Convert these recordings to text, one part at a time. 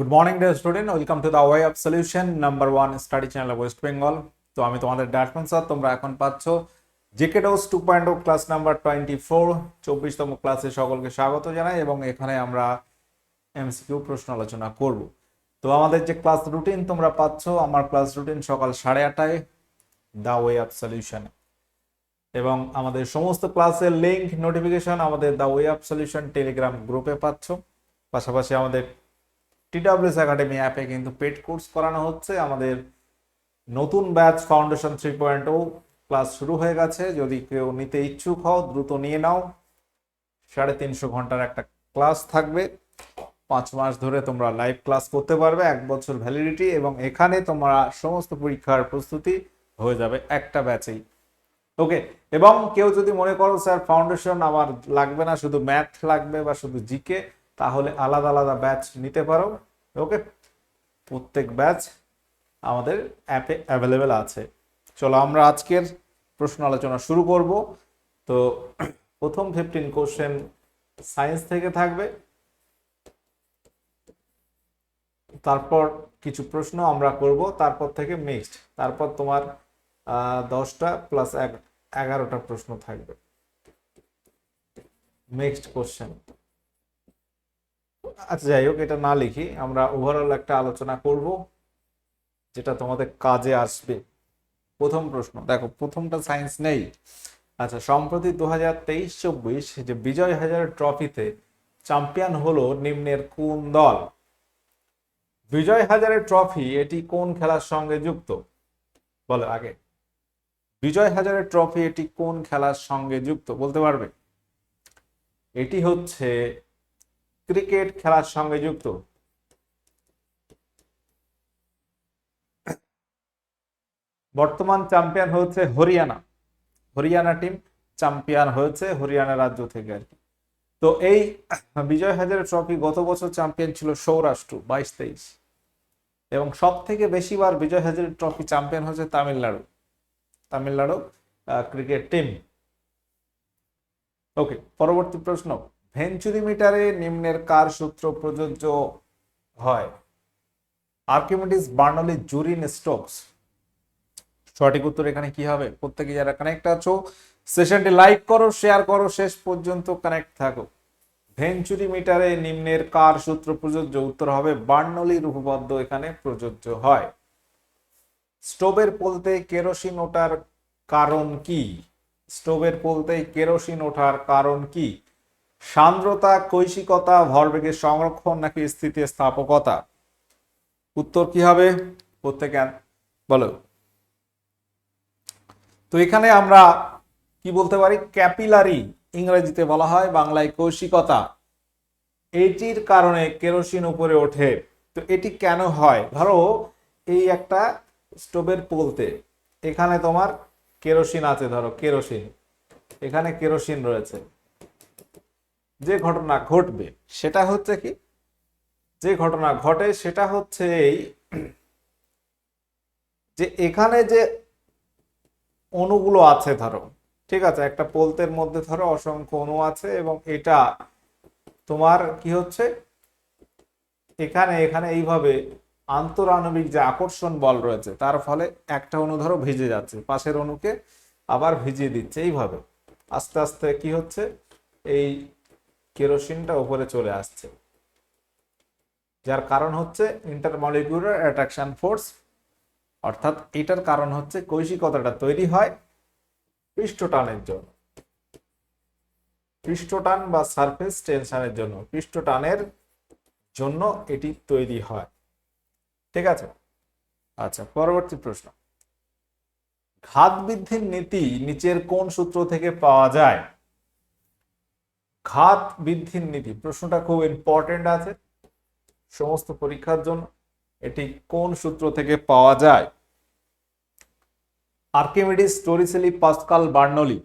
Good morning dear student welcome to the way of solution number one study channel West Bengal তো আমি তোমাদের ড্যাশম্যান sir তোমরা এখন পাচ্ছ জেকে dose two point class number twenty four চব্বিশতম ক্লাসে সকলকে স্বাগত জানাই এবং এখানে আমরা এমসিকিউ প্রশ্ন আলোচনা করব। তো আমাদের যে ক্লাস রুটিন তোমরা পাচ্ছ, আমার ক্লাস রুটিন সকাল সাড়ে আটটায় দ্য ওয়ে অফ সলিউশন এবং আমাদের সমস্ত ক্লাসের লিঙ্ক নোটিফিকেশন আমাদের the way of solution Telegram গ্রুপে পাচ্ছ। পাশাপাশি আমাদের টিডাব্লিউএস একাডেমি অ্যাপে কিন্তু পেড কোর্স করানো হচ্ছে। আমাদের নতুন batch foundation three point class শুরু হয়ে গেছে। যদি কেউ নিতে ইচ্ছুক হও, দ্রুত নিয়ে নাও। সাড়ে তিনশো ঘণ্টার একটা ক্লাস থাকবে। পাঁচ মাস ধরে তোমরা লাইভ ক্লাস করতে পারবে। এক বছর ভ্যালিডিটি এবং এখানে তোমরা সমস্ত পরীক্ষার প্রস্তুতি হয়ে যাবে একটা ব্যাচেই। ওকে, এবং কেউ যদি মনে করো, স্যার, ফাউন্ডেশন আমার লাগবে না, শুধু ম্যাথ লাগবে বা শুধু জিকে তাহলে আলাদা আলাদা ব্যাচ নিতে পারো। ওকে প্রত্যেক ব্যাচ আমাদের অ্যাপে অ্যাভেলেবেল আছে। চলো আমরা আজকের প্রশ্ন আলোচনা শুরু করব। তো প্রথম ফিফটিন কোশ্চেন সায়েন্স থেকে থাকবে। তারপর কিছু প্রশ্ন আমরা করব, তারপর থেকে মিক্সড তারপর তোমার দশটা প্লাস এগারোটা প্রশ্ন থাকবে। মিক্সড কোশ্চেন আচ্ছা যাই হোক, এটা না লিখি। আমরা ওভারঅল একটা আলোচনা করব, যেটা তোমাদের কাজে আসবে। প্রথম প্রশ্ন, দেখো, প্রথমটা সায়েন্স নেই। আচ্ছা সম্প্রতি দু হাজার তেইশ চব্বিশ যে বিজয় হাজার ট্রফিতে চ্যাম্পিয়ন হলো নিম্নের কোন দল? বিজয় হাজারের ট্রফি এটি কোন খেলার সঙ্গে যুক্ত? বলো আগে। বিজয় হাজারের ট্রফি এটি কোন খেলার সঙ্গে যুক্ত? বলতে পারবে? এটি হচ্ছে ক্রিকেট খেলার সঙ্গে যুক্ত? বর্তমান চ্যাম্পিয়ন হচ্ছে হরিয়ানা। হরিয়ানা টিম চ্যাম্পিয়ন হয়েছে হরিয়ানা রাজ্য থেকে আর তো এই বিজয় হাজারে ট্রফি গত বছর চ্যাম্পিয়ন ছিল সৌরাষ্ট্র, বাইশ তেইশ। এবং সব থেকে বেশিবার বিজয় হাজারে ট্রফি চ্যাম্পিয়ন হচ্ছে Tamil Nadu. Tamil Nadu cricket team. Okay, পরবর্তী প্রশ্ন। ভেঞ্চুরি মিটারে নিম্নের কার সূত্র প্রযোজ্য হয়? Archimedes, Burnley, জুরিন, Stokes. সঠিক উত্তর এখানে কি হবে? প্রত্যেকে যারা কানেক্ট আছো সেশনটি লাইক করো শেয়ার করো, শেষ পর্যন্ত কানেক্ট থাকো। ভেঞ্চুরি মিটারে নিম্নের কার সূত্র প্রযোজ্য? উত্তর হবে বার্নলির উপপাদ্য এখানে প্রযোজ্য হয়। স্টোভের পোলতে কেরোসিন ওঠার কারণ কি? স্টোভের পোলতে কেরোসিন ওঠার কারণ কি? সান্দ্রতা, কৈশিকতা, ভরবেগের সংরক্ষণ নাকি স্থিতিস্থাপকতা? উত্তর কি হবে? প্রত্যেকে বলো। তো এখানে আমরা কি বলতে পারি? ক্যাপিলারি ইংরেজিতে বলা হয়, বাংলায় কৌশিকতা। এটির কারণে কেরোসিন উপরে ওঠে। তো এটি কেন হয়? ধরো, এই একটা স্টোভের পোলতে এখানে তোমার কেরোসিন আছে, ধরো কেরোসিন। এখানে কেরোসিন রয়েছে। যে ঘটনা ঘটবে, সেটা হচ্ছে কি? যে ঘটনা ঘটে, সেটা হচ্ছে এই যে এখানে যে অণুগুলো আছে ধরো, ঠিক আছে? একটা পোলতের মধ্যে ধরো অসংখ্য অণু আছে এবং এটা তোমার কি হচ্ছে? এখানে এখানে এইভাবে আন্তরাণবিক যে আকর্ষণ বল রয়েছে, তার ফলে একটা অণু ধরো ভিজে যাচ্ছে, পাশের অণুকে আবার ভিজিয়ে দিচ্ছে। এইভাবে আস্তে আস্তে কি হচ্ছে? এই কেরোসিনটা উপরে চলে আসছে। যার কারণ হচ্ছে ইন্টারমলিকুলার অ্যাট্রাকশন ফোর্স অর্থাৎ এটার কারণ হচ্ছে কৈশিকতাটা তৈরি হয় পৃষ্ঠটানের জন্য। পৃষ্ঠটান বা সারফেস টেনশনের জন্য, পৃষ্ঠটানের জন্য এটি তৈরি হয়। ঠিক আছে? আচ্ছা পরবর্তী প্রশ্ন। ঘাত বৃদ্ধির নীতি নিচের কোন সূত্র থেকে পাওয়া যায়? ঘাত বৃদ্ধির নীতি, প্রশ্নটা খুব ইম্পর্টেন্ট আছে। সমস্ত পরীক্ষার জন্য এটি কোন সূত্র থেকে পাওয়া যায়? Archimedes, Torricelli, Pascal, Bernoulli.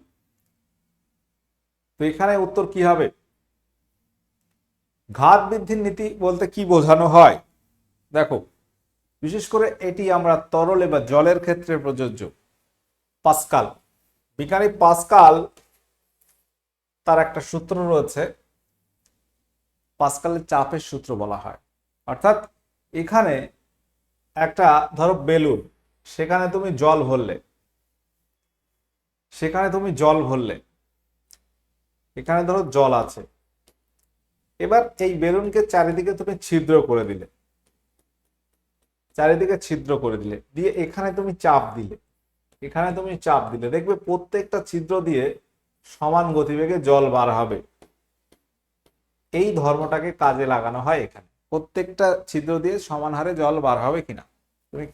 তো এখানে উত্তর কি হবে? ঘাত বৃদ্ধির নীতি বলতে কি বোঝানো হয়? দেখো, বিশেষ করে এটি আমরা তরলে বা জলের ক্ষেত্রে প্রযোজ্য। পাস্কাল। বিজ্ঞানী পাস্কাল তার একটা সূত্র রয়েছে, পাস্কালের চাপের সূত্র বলা হয়। অর্থাৎ এখানে একটা, ধরো বেলুন, সেখানে তুমি জল ভরলে। সেখানে তুমি জল ভরলে। এখানে ধরো জল আছে। এবার এই বেলুনকে চারিদিকে তুমি ছিদ্র করে দিলে। চারিদিকে ছিদ্র করে দিলে। দিয়ে এখানে তুমি চাপ দিলে। এখানে তুমি চাপ দিলে। দেখবে প্রত্যেকটা ছিদ্র দিয়ে সমান গতিবেগে জল বার হবে। এই ধর্মটাকে কাজে লাগানো হয় এখানে। প্রত্যেকটা ছিদ্র দিয়ে সমান হারে জল বার হবে কিনা, তুমি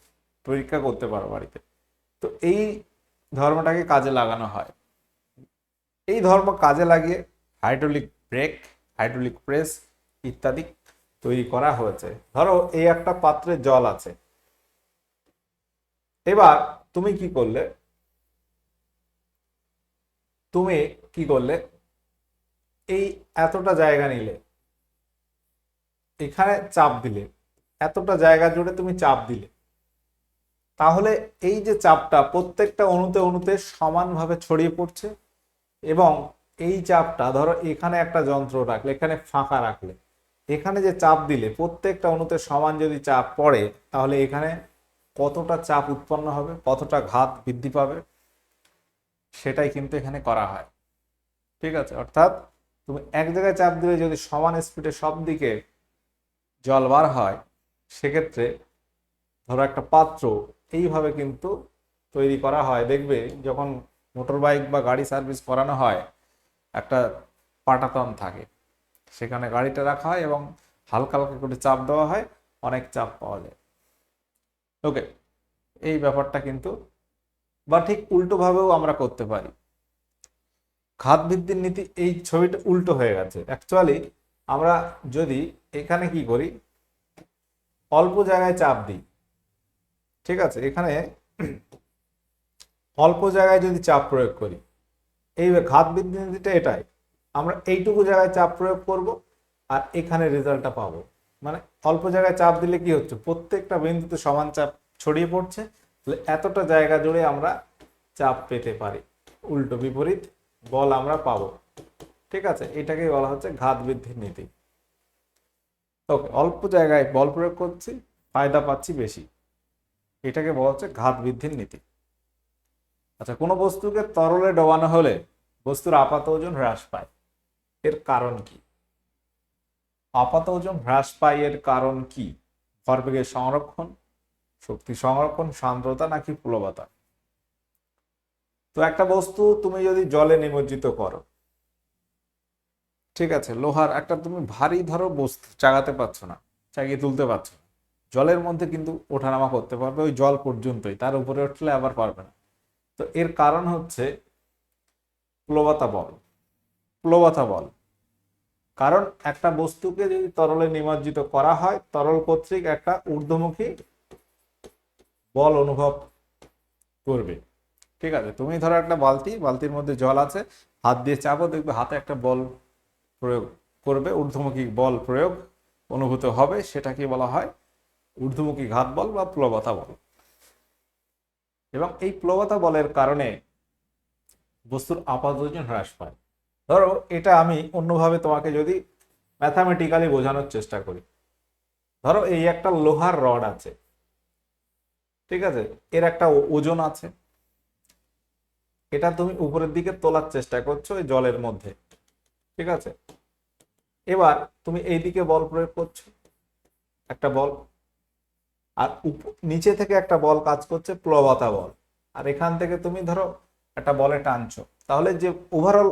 পরীক্ষা করতে পারো বাড়িতে। তো এই ধর্মটাকে কাজে লাগানো হয়। এই ধর্ম কাজে লাগিয়ে হাইড্রোলিক ব্রেক হাইড্রোলিক প্রেস ইত্যাদি তৈরি করা হয়েছে। ধরো এই একটা পাত্রে জল আছে। এবার তুমি কি করলে? তুমি কি করলে? এই এতটা জায়গা নিলে, এখানে চাপ দিলে, এতটা জায়গা জুড়ে তুমি চাপ দিলে, তাহলে এই যে চাপটা প্রত্যেকটা অণুতে অণুতে সমানভাবে ছড়িয়ে পড়ছে এবং এই চাপটা, ধরো এখানে একটা যন্ত্র রাখলে, এখানে ফাঁকা রাখলে, এখানে যে চাপ দিলে, প্রত্যেকটা অণুতে সমান যদি চাপ পড়ে, তাহলে এখানে কতটা চাপ উৎপন্ন হবে, কতটা ঘাত বৃদ্ধি পাবে সেটাই কিন্তু এখানে করা হয়। ঠিক আছে? অর্থাৎ তুমি এক জায়গায় চাপ দিলে যদি সমান স্পিডে সব দিকে জল বার হয়, সেক্ষেত্রে ধরো একটা পাত্র এইভাবে কিন্তু তৈরি করা হয়। দেখবে যখন মোটর বাইক বা গাড়ি সার্ভিস করানো হয়, একটা পাটাতন থাকে। সেখানে গাড়িটা রাখা হয় এবং হালকা হালকা করে চাপ দেওয়া হয়, অনেক চাপ পাওয়া যায়। ওকে এই ব্যাপারটা কিন্তু বা ঠিক উল্টোভাবেও আমরা করতে পারি। খাত বৃদ্ধির নীতি এই ছবিটা উল্টো হয়ে গেছে। অ্যাকচুয়ালি আমরা যদি এখানে কি করি, অল্প জায়গায় চাপ দিই, ঠিক আছে? এখানে অল্প জায়গায় যদি চাপ প্রয়োগ করি, এই ঘাত বৃদ্ধি নীতিটা এটাই, আমরা এইটুকু জায়গায় চাপ প্রয়োগ করব আর এখানে রেজাল্টটা পাবো। মানে অল্প জায়গায় চাপ দিলে কি হচ্ছে? প্রত্যেকটা বিন্দুতে সমান চাপ ছড়িয়ে পড়ছে। এতটা জায়গা জুড়ে আমরা চাপ পেতে পারি। উল্টো বিপরীত বল আমরা পাবো। ঠিক আছে? এটাকেই বলা হচ্ছে ঘাত বৃদ্ধির নীতি। ওকে, অল্প জায়গায় বল প্রয়োগ করছি, ফায়দা পাচ্ছি বেশি। এটাকে বলা হচ্ছে ঘাত বৃদ্ধির নীতি। আচ্ছা কোনো বস্তুকে তরলে ডোবানো হলে বস্তুর আপাত ওজন হ্রাস পায়। এর কারণ কি? আপাত ওজন হ্রাস পায় এর কারণ কি? ভরবেগের সংরক্ষণ শক্তি সংরক্ষণ, সান্দ্রতা নাকি প্লবতা তো একটা বস্তু তুমি যদি জলে নিমজ্জিত করো, ঠিক আছে, লোহার একটা তুমি ভারী ধরো বস্তু, চাগাতে পারছ না, চাগিয়ে তুলতে পারছ জলের মধ্যে কিন্তু ওঠানামা করতে পারবে, ওই জল পর্যন্তই, তার উপরে উঠলে আবার পারবে না। তো এর কারণ হচ্ছে প্লবতা বল প্লবতা বল। কারণ একটা বস্তুকে যদি তরলে নিমজ্জিত করা হয়, তরল কর্তৃক একটা ঊর্ধ্বমুখী বল অনুভব করবে। ঠিক আছে, তুমি ধরো একটা বালতি, বালতির মধ্যে জল আছে, হাত দিয়ে চাপো, দেখবে হাতে একটা বল প্রয়োগ করবে, ঊর্ধ্বমুখী বল প্রয়োগ অনুভূত হবে, সেটাকে বলা হয় ঊর্ধ্বমুখী ঘাত বল বা প্লবতা বল। এবং এই প্লবতা বলের কারণে বস্তুর আপাত ওজন হ্রাস পায়। ধরো, এটা আমি অন্যভাবে তোমাকে যদি ম্যাথামেটিক্যালি বোঝানোর চেষ্টা করি। ধরো, এই একটা লোহার রড আছে। ঠিক আছে? এর একটা ওজন আছে। এটা তুমি উপরের দিকে তোলার চেষ্টা করছ ওই জলের মধ্যে। ঠিক আছে? এবার তুমি এই দিকে বল প্রয়োগ করছ। একটা বল। আর নিচে থেকে একটা বল কাজ করছে প্লবতা বল। আর এখান থেকে তুমি ধরো একটা বলে টানছো। তাহলে যে ওভারঅল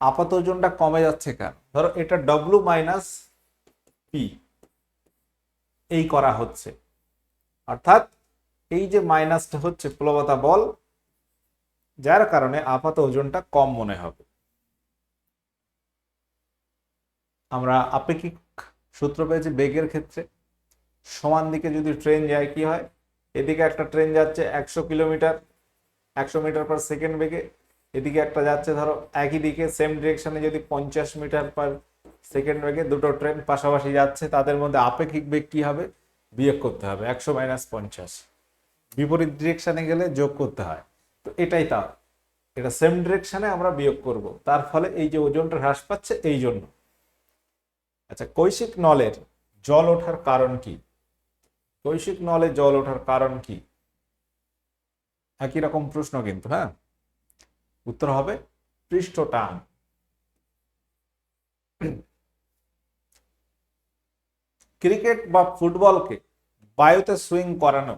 আপাত ওজনটা কমে যাচ্ছে কেন? ধরো এটা ডব্লু মাইনাস পি এই করা হচ্ছে। অর্থাৎ এই যে মাইনাসটা হচ্ছে প্লবতা বল, যার কারণে আপাত ওজনটা কম মনে হবে। আমরা আপেক্ষিক সূত্র পেয়েছি বেগের ক্ষেত্রে। সমান দিকে যদি ট্রেন যায়, কি হয়? এদিকে একটা ট্রেন যাচ্ছে একশো কিলোমিটার, একশো মিটার পার সেকেন্ড বেগে। এদিকে একটা যাচ্ছে, ধরো, একই দিকে সেম ডিরেকশনে যদি পঞ্চাশ মিটার পার সেকেন্ড বেগে দুটো ট্রেন পাশাপাশি যাচ্ছে, তাদের মধ্যে আপেক্ষিক বেগ কি হবে? বিয়োগ করতে হবে, একশো মাইনাস পঞ্চাশ। বিপরীত ডিরেকশনে গেলে যোগ করতে হয়। তো এটাই তা এটা সেম ডিরেকশনে আমরা বিয়োগ করব। তার ফলে এই যে ওজনটা হ্রাস পাচ্ছে, এই জন্য। আচ্ছা কৈশিক নলের জল ওঠার কারণ কি? কৈশিক নলে জল ওঠার কারণ কি? একই রকম প্রশ্ন কিন্তু হ্যাঁ? উত্তর হবে পৃষ্ঠটান। ক্রিকেট বা ফুটবলকে বায়ুতে সুইং করানো,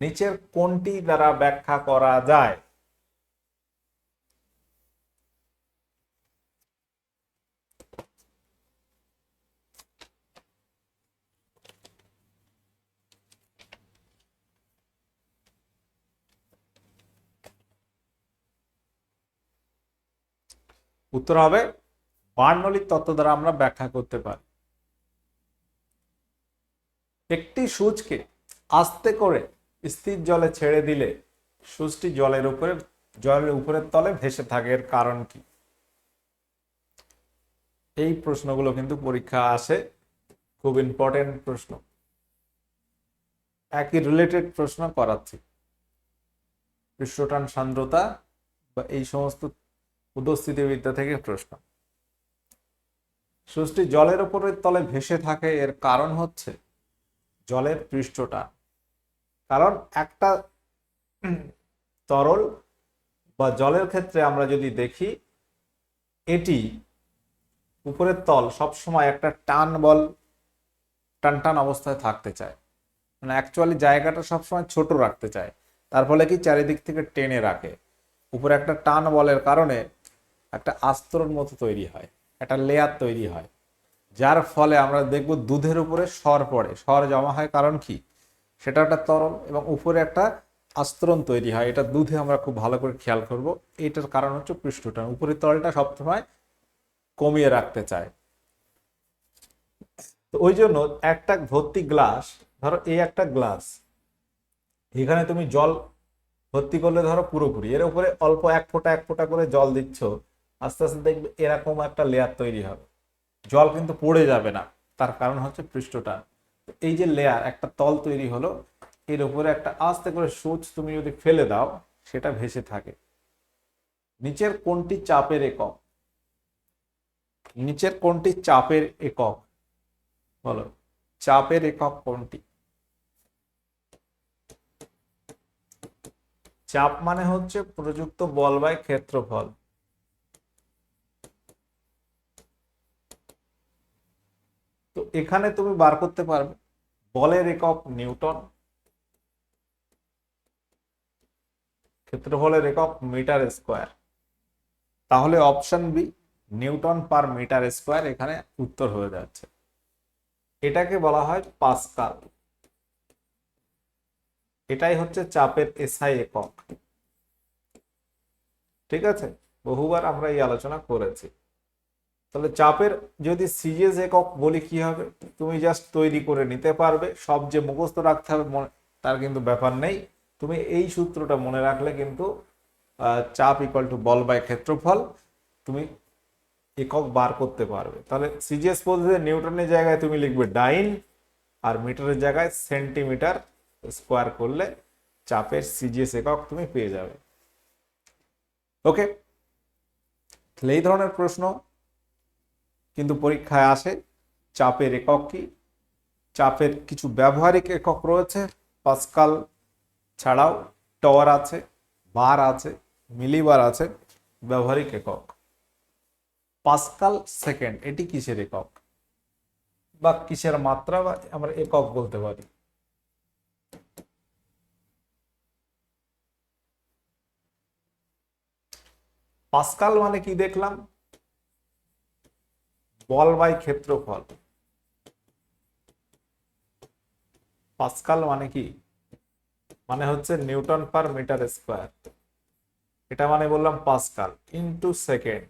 নিচের কোনটি দ্বারা ব্যাখ্যা করা যায়? উত্তর হবে বার্নলিক তত্ত্ব দ্বারা আমরা ব্যাখ্যা করতে পারি। একটি সুচকে আস্তে করে স্থির জলে ছেড়ে দিলে সুচটি জলের উপরে, জলের উপরের তলে ভেসে থাকে। এর কারণ কি? এই প্রশ্নগুলো কিন্তু পরীক্ষা আসে। খুব ইম্পর্টেন্ট প্রশ্ন। একই রিলেটেড প্রশ্ন করাচ্ছি। পৃষ্ঠটান সান্দ্রতা বা এই সমস্ত উদস্থিতিবিদ্যা থেকে প্রশ্ন। সুচটি জলের উপরের তলে ভেসে থাকে। এর কারণ হচ্ছে জলের পৃষ্ঠটা। কারণ একটা তরল বা জলের ক্ষেত্রে আমরা যদি দেখি, এটি উপরের তল সবসময় একটা টান বল, টান টান অবস্থায় থাকতে চায়। মানে অ্যাকচুয়ালি জায়গাটা সবসময় ছোট রাখতে চায়। তার ফলে কি চারিদিক থেকে টেনে রাখে। উপরে একটা টান বলের কারণে একটা আস্তরণ মতো তৈরি হয়, একটা লেয়ার তৈরি হয়। যার ফলে আমরা দেখব দুধের উপরে সর পড়ে। সর জমা হয় কারণ কি? সেটা একটা তরল এবং উপরে একটা আস্তরণ তৈরি হয়। এটা দুধে আমরা খুব ভালো করে খেয়াল করব। এটার কারণ হচ্ছে পৃষ্ঠটান উপরের তলটা সবসময় কমিয়ে রাখতে চায়। তো ওই জন্য একটা ভর্তি গ্লাস, ধরো এই একটা গ্লাস, এখানে তুমি জল ভর্তি করলে ধরো পুরোপুরি। এর উপরে অল্প এক ফোঁটা এক ফোঁটা করে জল দিচ্ছ, আস্তে আস্তে দেখবে এরকম একটা লেয়ার তৈরি হবে। জল কিন্তু পড়ে যাবে না। তার কারণ হচ্ছে পৃষ্ঠটা। এই যে লেয়ার একটা তল তৈরি হলো, এর উপরে একটা আস্তে করে সুচ তুমি যদি ফেলে দাও, সেটা ভেসে থাকে। নিচের কোনটি চাপের একক। নিচের কোনটি চাপের একক। বলো, চাপের একক কোনটি চাপ মানে হচ্ছে প্রযুক্ত বল বাই ক্ষেত্রফল। তো এখানে তুমি বার করতে পারবে। বলের একক নিউটন, ক্ষেত্রফলের একক মিটার স্কোয়ার। তাহলে option B, Newton per metre square এখানে উত্তর হয়ে যাচ্ছে। এটাকে বলা হয় পাস্কাল। এটাই হচ্ছে চাপের এসআই একক। ঠিক আছে? বহুবার আমরা এই আলোচনা করেছি। তাহলে চাপের যদি সিজিএস একক বলি কি হবে? তুমি জাস্ট তৈরি করে নিতে পারবে। সব যে মুখস্থ রাখতে হবে মনে, তার কিন্তু ব্যাপার নেই। তুমি এই সূত্রটা মনে রাখলে কিন্তু চাপ ইকুয়াল টু বল বাই ক্ষেত্রফল তুমি একক বার করতে পারবে। তাহলে সিজিএস পদ্ধতিতে নিউটনের জায়গায় তুমি লিখবে ডাইন আর মিটারের জায়গায় সেন্টিমিটার স্কোয়ার করলে চাপের সিজিএস একক তুমি পেয়ে যাবে। ওকে? তাহলে এই ধরনের প্রশ্ন। কিন্তু পরীক্ষায় আসে, চাপের একক কি? চাপের কিছু ব্যবহারিক একক রয়েছে, পাস্কাল ছাড়াও টর আছে, বার আছে, মিলিবার আছে, ব্যবহারিক একক। পাস্কাল সেকেন্ড, এটি কিসের একক? বা কিসের মাত্রা বা আমরা একক বলতে পারি? পাস্কাল মানে কি দেখলাম? বল বাই ক্ষেত্রফল। পাস্কাল মানে কি? মানে হচ্ছে নিউটন পার মিটার স্কোয়ার। এটা মানে বললাম পাস্কাল ইনটু সেকেন্ড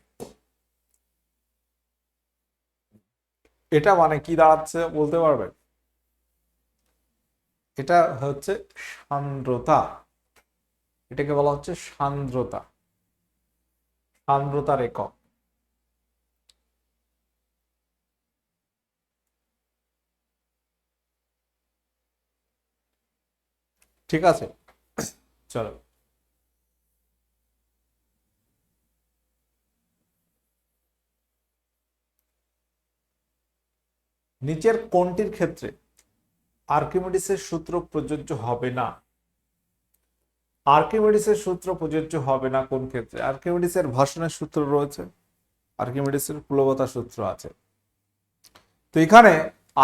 এটা মানে কি দাঁড়াচ্ছে বলতে পারবে? এটা হচ্ছে সান্দ্রতা। এটাকে বলা হচ্ছে সান্দ্রতা। সান্দ্রতার একক। ঠিক আছে? চলো। নিচের কোনটির ক্ষেত্রে আর্কিমিডিসের সূত্র প্রযোজ্য হবে না? আর্কিমিডিসের সূত্র প্রযোজ্য হবে না কোন ক্ষেত্রে? আর্কিমিডিসের ভাষণের সূত্র রয়েছে আর্কিমিডিসের প্লবতা সূত্র আছে। তো এখানে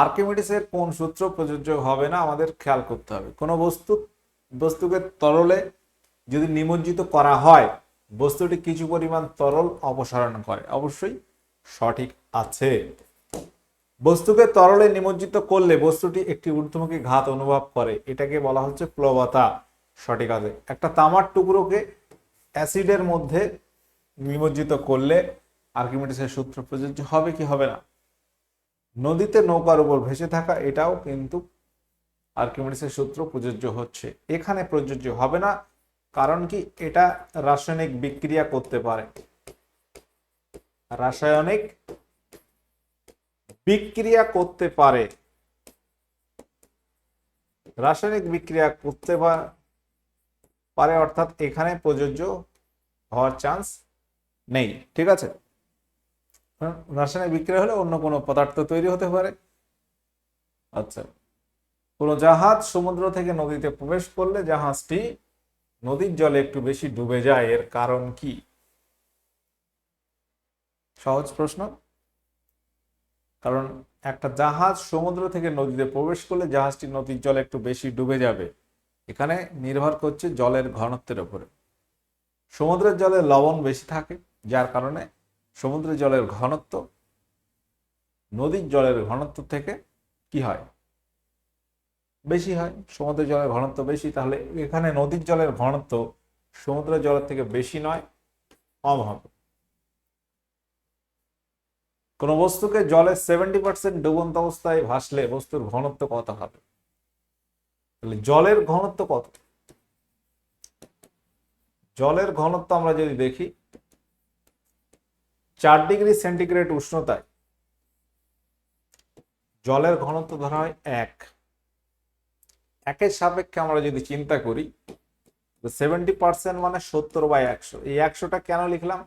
আর্কিমিডিসের কোন সূত্র প্রযোজ্য হবে না আমাদের খেয়াল করতে হবে। কোনো বস্তু বস্তুকে তরলে যদি নিমজ্জিত করা হয়, বস্তুটি কিছু পরিমাণ তরল অপসারণ করে। অবশ্যই সঠিক আছে। বস্তুকে তরলে নিমজ্জিত করলে বস্তুটি একটি ঊর্ধ্বমুখী ঘাত অনুভব করে। এটাকে বলা হচ্ছে প্লবতা সঠিক আছে। একটা তামার টুকরোকে অ্যাসিডের মধ্যে নিমজ্জিত করলে আর্কিমিডিসের সূত্র প্রযোজ্য হবে কি হবে না? নদীতে নৌকার উপর ভেসে থাকা এটাও কিন্তু আর্কিমিডিসের সূত্র প্রযোজ্য হচ্ছে। এখানে প্রযোজ্য হবে না কারণ কি এটা রাসায়নিক বিক্রিয়া করতে পারে। রাসায়নিক বিক্রিয়া করতে পারে। রাসায়নিক বিক্রিয়া করতে পারে অর্থাৎ এখানে প্রযোজ্য হওয়ার চান্স নেই ঠিক আছে? হ্যাঁ, রাসায়নিক বিক্রিয়া হলে অন্য কোনো পদার্থ তৈরি হতে পারে। আচ্ছা। কোনো জাহাজ সমুদ্র থেকে নদীতে প্রবেশ করলে জাহাজটি নদীর জলে একটু বেশি ডুবে যায়, এর কারণ কি? সহজ প্রশ্ন। কারণ একটা জাহাজ সমুদ্র থেকে নদীতে প্রবেশ করলে জাহাজটি নদীর জলে একটু বেশি ডুবে যাবে। এখানে নির্ভর করছে জলের ঘনত্বের উপরে। সমুদ্রের জলে লবণ বেশি থাকে, যার কারণে সমুদ্রের জলের ঘনত্ব নদীর জলের ঘনত্ব থেকে কি হয়? বেশি হয়, সমুদ্র জলের ঘনত্ব বেশি, তাহলে এখানে নদীর জলের ঘনত্ব সমুদ্র জলের থেকে বেশি নয়, কম হবে। কোন বস্তুকে জলে সেভেন্টি পার্সেন্ট ডুবন্ত অবস্থায় ভাসলে বস্তুর ঘনত্ব কত হবে? তাহলে জলের ঘনত্ব কত? জলের ঘনত্ব আমরা যদি দেখি, চার ডিগ্রি সেন্টিগ্রেড উষ্ণতায় জলের ঘনত্ব ধরা হয় এক। একের সাপেক্ষে আমরা যদি চিন্তা করি সেভেন্টি পার্সেন্ট মানে সত্তর বাই একশো। এই একশোটা কেন লিখলাম?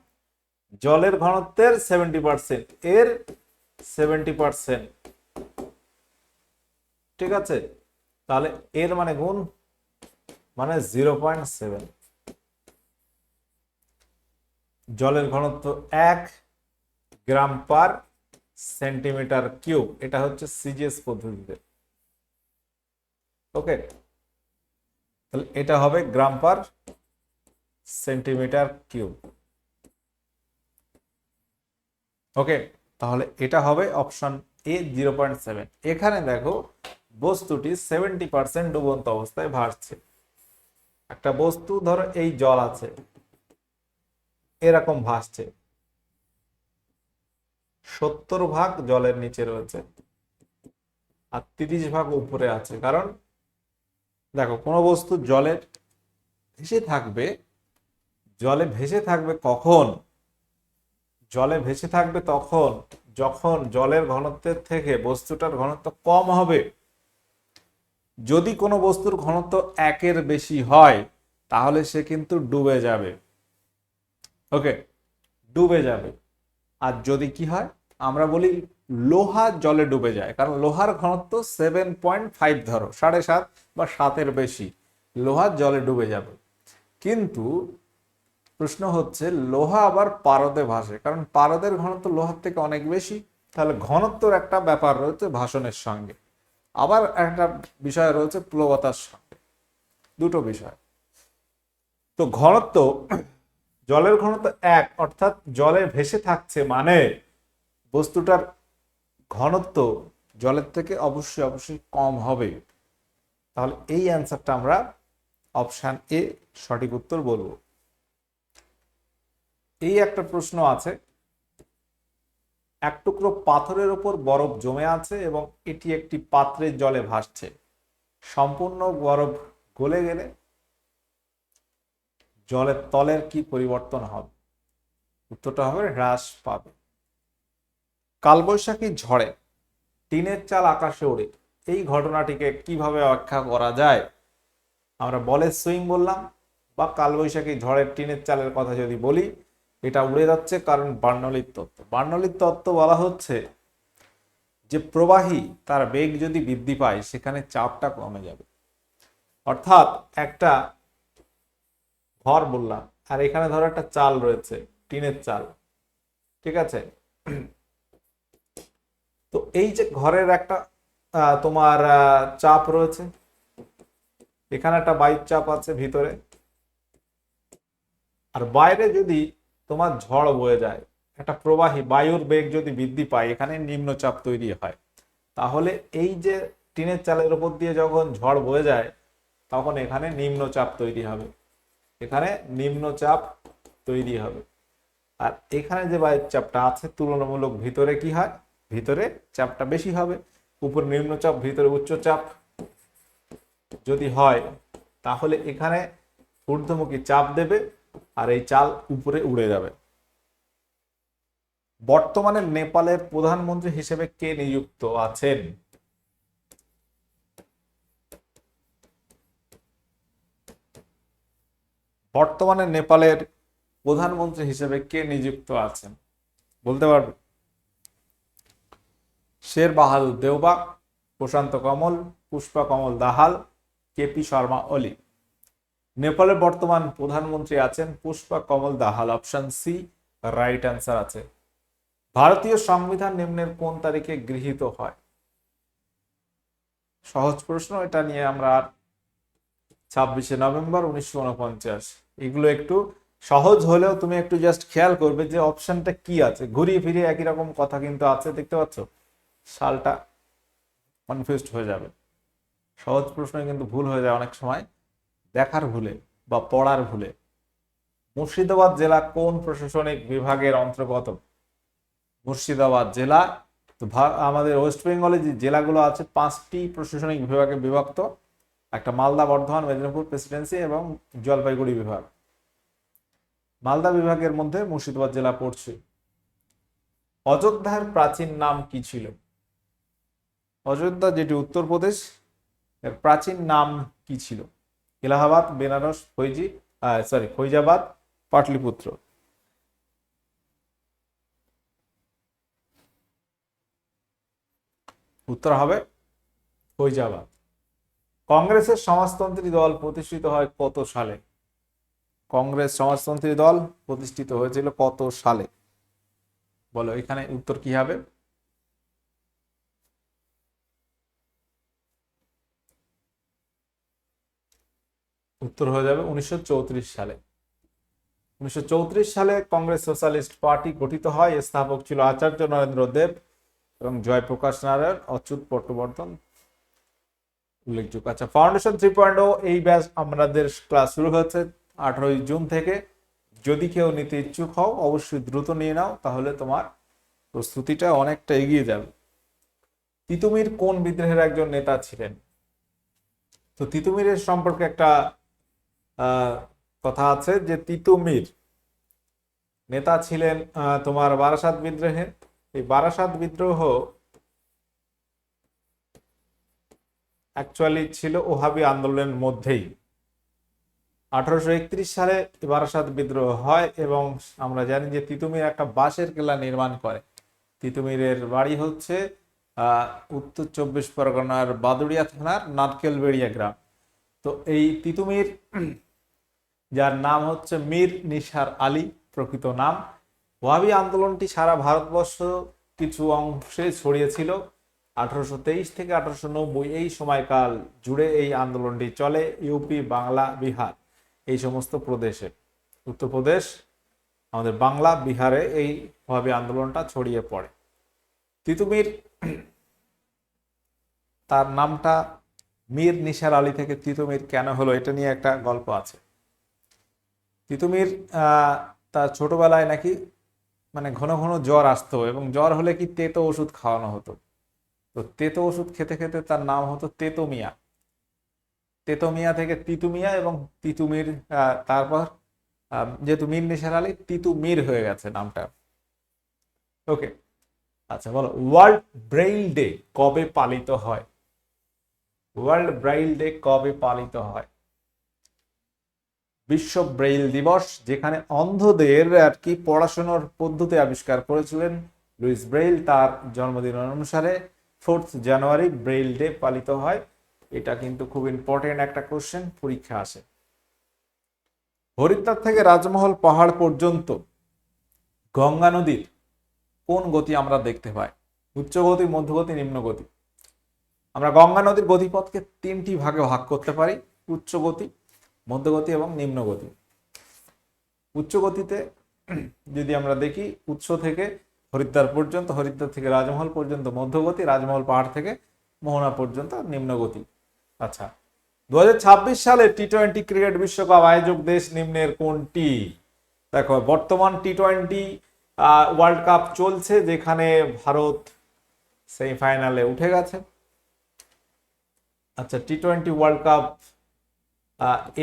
জলের ঘনত্বের সেভেন্টি পার্সেন্ট এর সেভেন্টি পার্সেন্ট ঠিক আছে? তাহলে এর মানে গুণ মানে জিরো পয়েন্ট সেভেন জলের ঘনত্ব এক গ্রাম পার সেন্টিমিটার কিউব। এটা হচ্ছে সিজিএস পদ্ধতিতে। ওকে তাহলে এটা হবে গ্রাম পার সেন্টিমিটার কিউব। ওকে তাহলে এটা হবে option A zero point seven. এখানে দেখো বস্তুটি সেভেন্টি পার্সেন্ট ডুবন্ত অবস্থায় ভাসছে। একটা বস্তু ধরো এই জল আছে, এরকম ভাসছে। সত্তর ভাগ জলের নিচে রয়েছে আর তিরিশ ভাগ উপরে আছে। কারণ দেখো, কোনো বস্তু জলের ভেসে থাকবে, জলে ভেসে থাকবে কখন? জলে ভেসে থাকবে তখন, যখন জলের ঘনত্বের থেকে বস্তুটার ঘনত্ব কম হবে। যদি কোনো বস্তুর ঘনত্ব একের বেশি হয়, তাহলে সে কিন্তু ডুবে যাবে। ওকে, ডুবে যাবে। আর যদি কি হয়? আমরা বলি লোহা জলে ডুবে যায়। কারণ লোহার ঘনত্ব সেভেন পয়েন্ট ফাইভ ধরো, সাড়ে সাত বা সাতের বেশি লোহা জলে ডুবে যাবে। কিন্তু প্রশ্ন হচ্ছে, লোহা আবার পারদে ভাসে, কারণ পারদের ঘনত্ব লোহার থেকে অনেক বেশি, তাহলে ঘনত্বর একটা ব্যাপার রয়েছে ভাষণের সঙ্গে। আবার একটা বিষয় রয়েছে প্লবতার সঙ্গে, দুটো বিষয়। তো ঘনত্ব, জলের ঘনত্ব এক, অর্থাৎ জলে ভেসে থাকছে মানে বস্তুটার ঘনত্ব জলের থেকে অবশ্যই অবশ্যই কম হবে। তাহলে এই অ্যান্সারটা আমরা অপশান এ সঠিক উত্তর বলব। এই একটা প্রশ্ন আছে, এক টুকরো পাথরের ওপর বরফ জমে আছে এবং এটি একটি পাত্রের জলে ভাসছে। সম্পূর্ণ বরফ গলে গেলে জলের তলের কি পরিবর্তন হবে? উত্তরটা হবে হ্রাস পাবে। কালবৈশাখী ঝড়ে, টিনের চাল আকাশে ওড়ে এই ঘটনাটিকে কীভাবে ব্যাখ্যা করা যায়? আমরা বলের সুইং বললাম বা কালবৈশাখী ঝড়ের টিনের চালের কথা যদি বলি, এটা উড়ে যাচ্ছে কারণ বার্নলির তত্ত্ব। বার্নলির তত্ত্ব বলা হচ্ছে যে প্রবাহী তার বেগ যদি বৃদ্ধি পায়, সেখানে চাপটা কমে যাবে। অর্থাৎ একটা ঘর বললাম, আর এখানে ধরো একটা চাল রয়েছে, টিনের চাল। ঠিক আছে? তো এই যে ঘরের একটা তোমার চাপ রয়েছে। এখানে একটা বায়ুর চাপ আছে ভিতরে। আর বাইরে যদি তোমার ঝড় বয়ে যায়, একটা প্রবাহী বায়ুর বেগ যদি বৃদ্ধি পায়, এখানে নিম্নচাপ তৈরি হয়। তাহলে এই যে টিনের চালের উপর দিয়ে যখন ঝড় বয়ে যায়, তখন এখানে নিম্নচাপ তৈরি হবে। এখানে নিম্নচাপ তৈরি হবে। আর এখানে যে বায়ুর চাপটা আছে, তুলনামূলক ভিতরে কি হয়? ভিতরে চাপটা বেশি হবে। উপর নিম্নচাপ ভিতরে উচ্চচাপ যদি হয়, তাহলে এখানে ঊর্ধ্বমুখী চাপ দেবে আর এই চাল উপরে উড়ে যাবে। বর্তমানে নেপালের প্রধানমন্ত্রী হিসেবে কে নিযুক্ত আছেন? বর্তমানে নেপালের প্রধানমন্ত্রী হিসেবে কে নিযুক্ত আছেন? বলতে পারবে শের বাহাদুর দেওবা, প্রশান্ত কমল, পুষ্পা কমল দাহাল, কেপি শর্মা, অলি। নেপালের বর্তমান প্রধানমন্ত্রী আছেন Pushpa Kamal Dahal, option C, right answer আছে। ভারতীয় সংবিধান নিম্নের কোন তারিখে গৃহীত হয়? সহজ প্রশ্ন, এটা নিয়ে আমরা আর ছাব্বিশে নভেম্বর উনিশশো উনপঞ্চাশ। এগুলো একটু সহজ হলেও তুমি একটু জাস্ট খেয়াল করবে যে অপশনটা কি আছে। ঘুরিয়ে ফিরিয়ে একই রকম কথা কিন্তু আছে, দেখতে পাচ্ছ? সালটা কনফিউজড হয়ে যাবে। সহজ প্রশ্ন কিন্তু ভুল হয়ে যায় অনেক সময়। দেখার ভুলে বা পড়ার ভুলে। মুর্শিদাবাদ জেলা কোন প্রশাসনিক বিভাগের অন্তর্গত? মুর্শিদাবাদ জেলা, তো আমাদের ওয়েস্ট বেঙ্গলে যে জেলাগুলো আছে, পাঁচটি প্রশাসনিক বিভাগে বিভক্ত। একটা মালদা, বর্ধমান, মেদিনীপুর, প্রেসিডেন্সি এবং জলপাইগুড়ি বিভাগ। মালদা বিভাগের মধ্যে মুর্শিদাবাদ জেলা পড়ছে। অযোধ্যার প্রাচীন নাম কি ছিল? অযোধ্যা যেটি উত্তরপ্রদেশ, এর প্রাচীন নাম কি ছিল? এলাহাবাদ, বেনারস, ফৈজি সরি ফৈজাবাদ, পাটলিপুত্র। উত্তর হবে ফৈজাবাদ। কংগ্রেসের সমাজতন্ত্রী দল প্রতিষ্ঠিত হয় কত সালে? কংগ্রেস সমাজতন্ত্রী দল প্রতিষ্ঠিত হয়েছিল কত সালে? বলো, এখানে উত্তর কি হবে? উত্তর হয়ে যাবে উনিশশো চৌত্রিশ সালে। উনিশশো চৌত্রিশ সালে কংগ্রেস সোশ্যালিস্ট পার্টি গঠিত হয় স্থাপক ছিল আচার্য নরেন্দ্র দেব এবং জয়প্রকাশ নারায়ণ, অচ্যুত পট্টবর্ধন। উল্লেখযোগ্য। আচ্ছা ফাউন্ডেশন থ্রি পয়েন্ট এই ব্যাচ আমাদের ক্লাস শুরু হয়েছে আঠারোই জুন থেকে। যদি কেউ নিতে ইচ্ছুক হও, অবশ্যই দ্রুত নিয়ে নাও, তাহলে তোমার প্রস্তুতিটা অনেকটা এগিয়ে যাবে। তিতুমির কোন বিদ্রোহের একজন নেতা ছিলেন? তো তিতুমিরের সম্পর্কে একটা কথা আছে যে তিতুমির নেতা ছিলেন তোমার বারাসাত বিদ্রোহের এই বারাসাত বিদ্রোহ অ্যাকচুয়ালি ছিল ওহাবি আন্দোলনের মধ্যেই। আঠারোশো একত্রিশ সালে বারাসাত বিদ্রোহ হয় এবং আমরা জানি যে তিতুমির একটা বাঁশের কেল্লা নির্মাণ করে। তিতুমিরের বাড়ি হচ্ছে উত্তর চব্বিশ পরগনার বাদুড়িয়া থানার নারকেলবেড়িয়া গ্রাম। তো এই তিতুমির যার নাম হচ্ছে মীর নিসার আলী, প্রকৃত নাম। ওয়াবি আন্দোলনটি সারা ভারতবর্ষ কিছু অংশে ছড়িয়েছিল আঠারোশো তেইশ থেকে আঠারোশো নব্বই এই সময়কাল জুড়ে এই আন্দোলনটি চলে ইউপি বাংলা, বিহার, এই সমস্ত প্রদেশে। উত্তরপ্রদেশ, আমাদের বাংলা, বিহারে এই ভাবে আন্দোলনটা ছড়িয়ে পড়ে। তিতুমির তার নামটা মীর নিসার আলী থেকে তিতুমির কেন হলো, এটা নিয়ে একটা গল্প আছে। তিতুমির তার ছোটবেলায় নাকি মানে ঘন ঘন জ্বর আসতো এবং জ্বর হলে কি তেতো ওষুধ খাওয়ানো হতো? তো তেতো ওষুধ খেতে খেতে তার নাম হতো তেতো তেতোমিয়া। তেতোমিয়া থেকে তিতুমিয়া এবং তিতুমির তারপর যেহেতু মীর নিসার আলী, তিতুমির হয়ে গেছে নামটা। ওকে আচ্ছা বলো, ওয়ার্ল্ড ব্রেইল ডে কবে পালিত হয়? ওয়ার্ল্ড ব্রেইল ডে কবে পালিত হয়? বিশ্ব ব্রেইল দিবস, যেখানে অন্ধদের আর কি পড়াশোনার পদ্ধতি আবিষ্কার করেছিলেন লুইস ব্রেইল। তার জন্মদিন অনুসারে ফোর্থ জানুয়ারি ব্রেইল ডে পালিত হয়। এটা কিন্তু খুব ইম্পর্টেন্ট একটা কোশ্চেন পরীক্ষা আসে। হরিদ্বার থেকে রাজমহল পাহাড় পর্যন্ত গঙ্গা নদীর কোন গতি আমরা দেখতে পাই? উচ্চ গতি মধ্যগতি নিম্ন গতি? আমরা গঙ্গা নদীর গতিপথকে তিনটি ভাগে ভাগ করতে পারি, উচ্চ গতি মধ্যগতি এবং নিম্ন গতি উচ্চ গতিতে যদি আমরা দেখি, উৎস থেকে হরিদ্বার পর্যন্ত, হরিদ্বার থেকে রাজমহল পর্যন্ত মধ্যগতি, রাজমহল পাহাড় থেকে মোহনা পর্যন্ত নিম্নগতি। আচ্ছা দুহাজার ছাব্বিশ সালে টি টোয়েন্টি ক্রিকেট বিশ্বকাপ আয়োজক দেশ নিম্নের কোনটি? দেখো, বর্তমান টি টোয়েন্টি ওয়ার্ল্ড কাপ চলছে, যেখানে ভারত সেমিফাইনালে উঠে গেছে। আচ্ছা টি টোয়েন্টি ওয়ার্ল্ড কাপ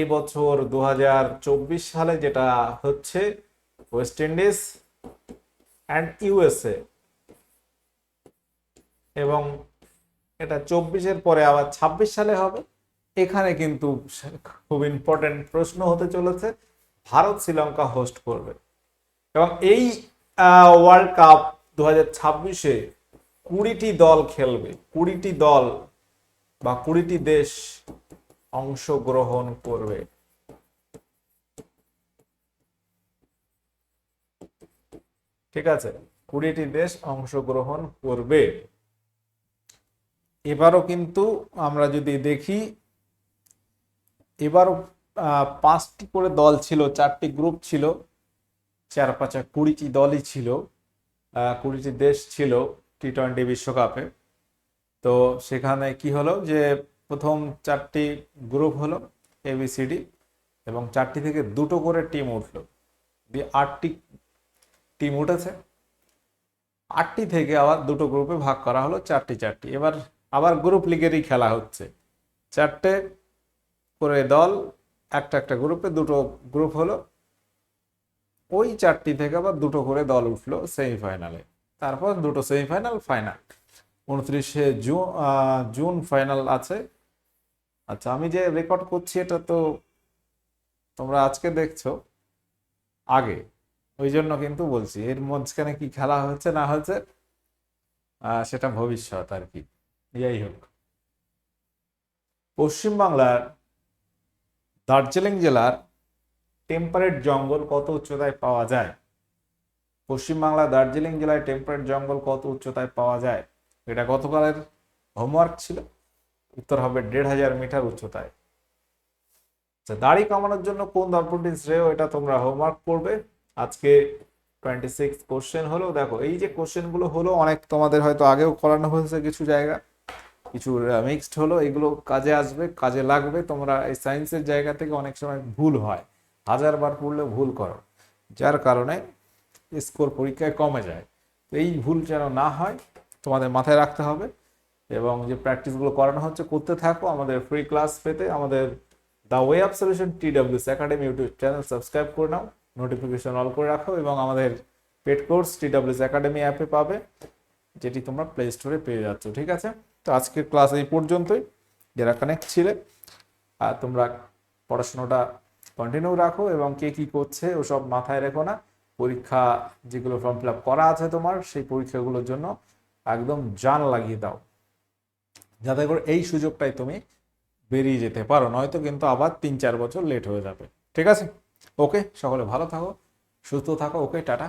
এবছর দু হাজার চব্বিশ সালে যেটা হচ্ছে ওয়েস্ট ইন্ডিজ অ্যান্ড ইউএসএ এবং এটা চব্বিশের পরে আবার ছাব্বিশ সালে হবে। এখানে কিন্তু খুব ইম্পর্টেন্ট প্রশ্ন হতে চলেছে, ভারত শ্রীলঙ্কা হোস্ট করবে। এবং এই ওয়ার্ল্ড কাপ দু হাজার ছাব্বিশে কুড়িটি দল খেলবে, কুড়িটি দল বা কুড়িটি দেশ অংশগ্রহণ করবে। ঠিক আছে? কুড়িটি দেশ অংশগ্রহণ করবে। এবারও কিন্তু আমরা যদি দেখি, এবারও পাঁচটি করে দল ছিল, চারটি গ্রুপ ছিল, চার পাঁচা কুড়িটি দলই ছিল কুড়িটি দেশ ছিল টি টোয়েন্টি বিশ্বকাপে। তো সেখানে কি হলো যে প্রথম চারটি গ্রুপ হলো এবিসিডি এবং চারটি থেকে দুটো করে টিম উঠল। দিয়ে আটটি টিম উঠেছে। আটটি থেকে আবার দুটো গ্রুপে ভাগ করা হলো চারটি চারটি। এবার আবার গ্রুপ লিগেরই খেলা হচ্ছে। চারটে করে দল, একটা একটা গ্রুপে দুটো গ্রুপ হলো। ওই চারটি থেকে আবার দুটো করে দল উঠল সেমিফাইনালে তারপর দুটো সেমিফাইনাল ফাইনাল উনত্রিশে জুন জুন ফাইনাল আছে। আচ্ছা আমি যে রেকর্ড করছি এটা তো তোমরা আজকে দেখছ, আগে। ওই জন্য কিন্তু বলছি, এর মাঝখানে কি খেলা হয়েছে না হয়েছে সেটা ভবিষ্যৎ আর কি। যাই হোক। পশ্চিমবাংলার দার্জিলিং জেলার টেম্পারেট জঙ্গল কত উচ্চতায় পাওয়া যায়? পশ্চিমবাংলা দার্জিলিং জেলায় টেম্পারেট জঙ্গল কত উচ্চতায় পাওয়া যায়? এটা গতকালের হোমওয়ার্ক ছিল। উত্তর হবে দেড় হাজার মিটার উচ্চতায়। আচ্ছা দাড়ি কামানোর জন্য কোন দর্পণটি শ্রেয়, এটা তোমরা হোমওয়ার্ক করবে। আজকে টোয়েন্টি সিক্স কোশ্চেন হলো, দেখো, এই যে কোশ্চেনগুলো হলো, অনেক তোমাদের হয়তো আগেও করানো হয়েছে কিছু জায়গা। কিছু মিক্সড হলো, এগুলো কাজে আসবে, কাজে লাগবে। তোমরা এই সায়েন্সের জায়গা থেকে অনেক সময় ভুল হয়। হাজার বার পড়লে ভুল করো। যার কারণে স্কোর পরীক্ষায় কমে যায়। এই ভুল যেন না হয়, তোমাদের মাথায় রাখতে হবে। এবং যে প্র্যাকটিসগুলো করানো হচ্ছে, করতে থাকো। আমাদের ফ্রি ক্লাস পেতে আমাদের the way of solution T W S academy YouTube channel subscribe করে নাও নোটিফিকেশন অল করে রাখো এবং আমাদের paid course T W S academy অ্যাপে পাবে, যেটি তোমরা প্লে স্টোরে পেয়ে যাচ্ছ, ঠিক আছে? তো আজকের ক্লাস এই পর্যন্তই। যারা কানেক্ট ছিলে, আর তোমরা পড়াশোনাটা কন্টিনিউ রাখো এবং কে কি করছে ওসব মাথায় রেখো না। পরীক্ষা যেগুলো ফর্ম ফিল আপ করা আছে তোমার, সেই পরীক্ষাগুলোর জন্য একদম জান লাগিয়ে দাও। যাতে করে এই সুযোগটাই তুমি বেরিয়ে যেতে পারো, নয়তো কিন্তু আবার তিন চার বছর লেট হয়ে যাবে। ঠিক আছে? ওকে সকলে ভালো থাকো, সুস্থ থাকো ওকে টাটা।